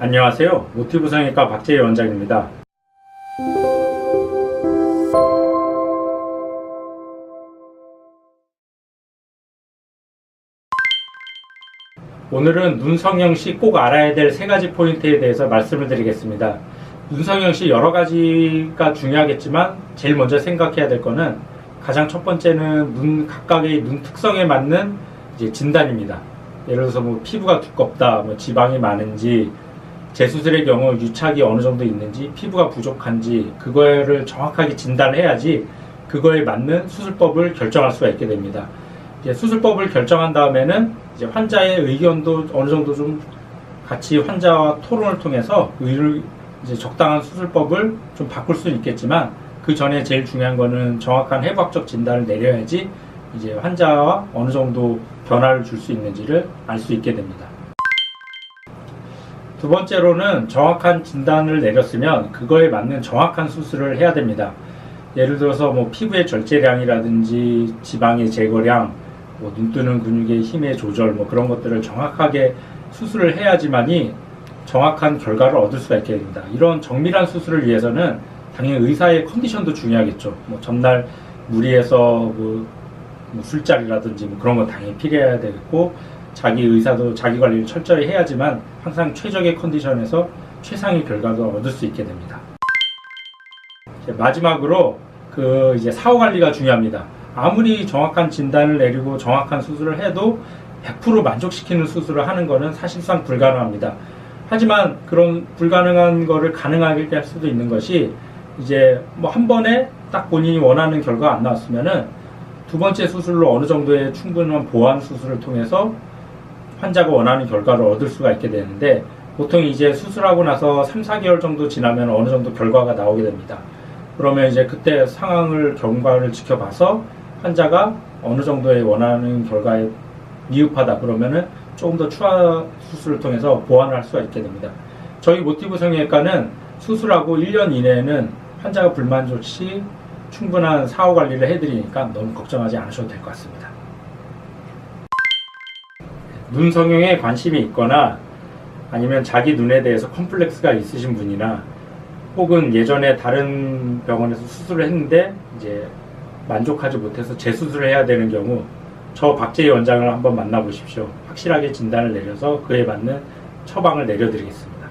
안녕하세요. 모티브 성형외과 박재희 원장입니다. 오늘은 눈 성형 시 꼭 알아야 될 세 가지 포인트에 대해서 말씀을 드리겠습니다. 눈 성형 시 여러 가지가 중요하겠지만 제일 먼저 생각해야 될 거는 가장 첫 번째는 눈 각각의 눈 특성에 맞는 이제 진단입니다. 예를 들어서 뭐 피부가 두껍다, 뭐 지방이 많은지, 재수술의 경우 유착이 어느 정도 있는지, 피부가 부족한지 그거를 정확하게 진단을 해야지 그거에 맞는 수술법을 결정할 수가 있게 됩니다. 이제 수술법을 결정한 다음에는 이제 환자의 의견도 어느 정도 좀 같이 환자와 토론을 통해서 의를 이제 적당한 수술법을 좀 바꿀 수는 있겠지만 그 전에 제일 중요한 거는 정확한 해부학적 진단을 내려야지 이제 환자와 어느 정도 변화를 줄 수 있는지를 알 수 있게 됩니다. 두 번째로는 정확한 진단을 내렸으면 그거에 맞는 정확한 수술을 해야 됩니다. 예를 들어서 뭐 피부의 절제량이라든지 지방의 제거량, 뭐 눈뜨는 근육의 힘의 조절 뭐 그런 것들을 정확하게 수술을 해야지만이 정확한 결과를 얻을 수가 있게 됩니다. 이런 정밀한 수술을 위해서는 당연히 의사의 컨디션도 중요하겠죠. 뭐 전날 무리해서 뭐, 뭐 술자리라든지 뭐 그런 건 당연히 필요해야 되겠고 자기 의사도 자기 관리를 철저히 해야지만 항상 최적의 컨디션에서 최상의 결과도 얻을 수 있게 됩니다. 마지막으로 그 이제 사후 관리가 중요합니다. 아무리 정확한 진단을 내리고 정확한 수술을 해도 100% 만족시키는 수술을 하는 것은 사실상 불가능합니다. 하지만 그런 불가능한 거를 가능하게 할 수도 있는 것이 이제 뭐 한 번에 딱 본인이 원하는 결과가 안 나왔으면은 두 번째 수술로 어느 정도의 충분한 보완 수술을 통해서 환자가 원하는 결과를 얻을 수가 있게 되는데 보통 이제 수술하고 나서 3, 4개월 정도 지나면 어느 정도 결과가 나오게 됩니다. 그러면 이제 그때 상황을 경과를 지켜봐서 환자가 어느 정도의 원하는 결과에 미흡하다 그러면은 조금 더 추가 수술을 통해서 보완을 할 수가 있게 됩니다. 저희 모티브 성형외과는 수술하고 1년 이내에는 환자가 불만족 시 충분한 사후 관리를 해드리니까 너무 걱정하지 않으셔도 될 것 같습니다. 눈 성형에 관심이 있거나 아니면 자기 눈에 대해서 컴플렉스가 있으신 분이나 혹은 예전에 다른 병원에서 수술을 했는데 이제 만족하지 못해서 재수술을 해야 되는 경우 저 박재희 원장을 한번 만나보십시오. 확실하게 진단을 내려서 그에 맞는 처방을 내려드리겠습니다.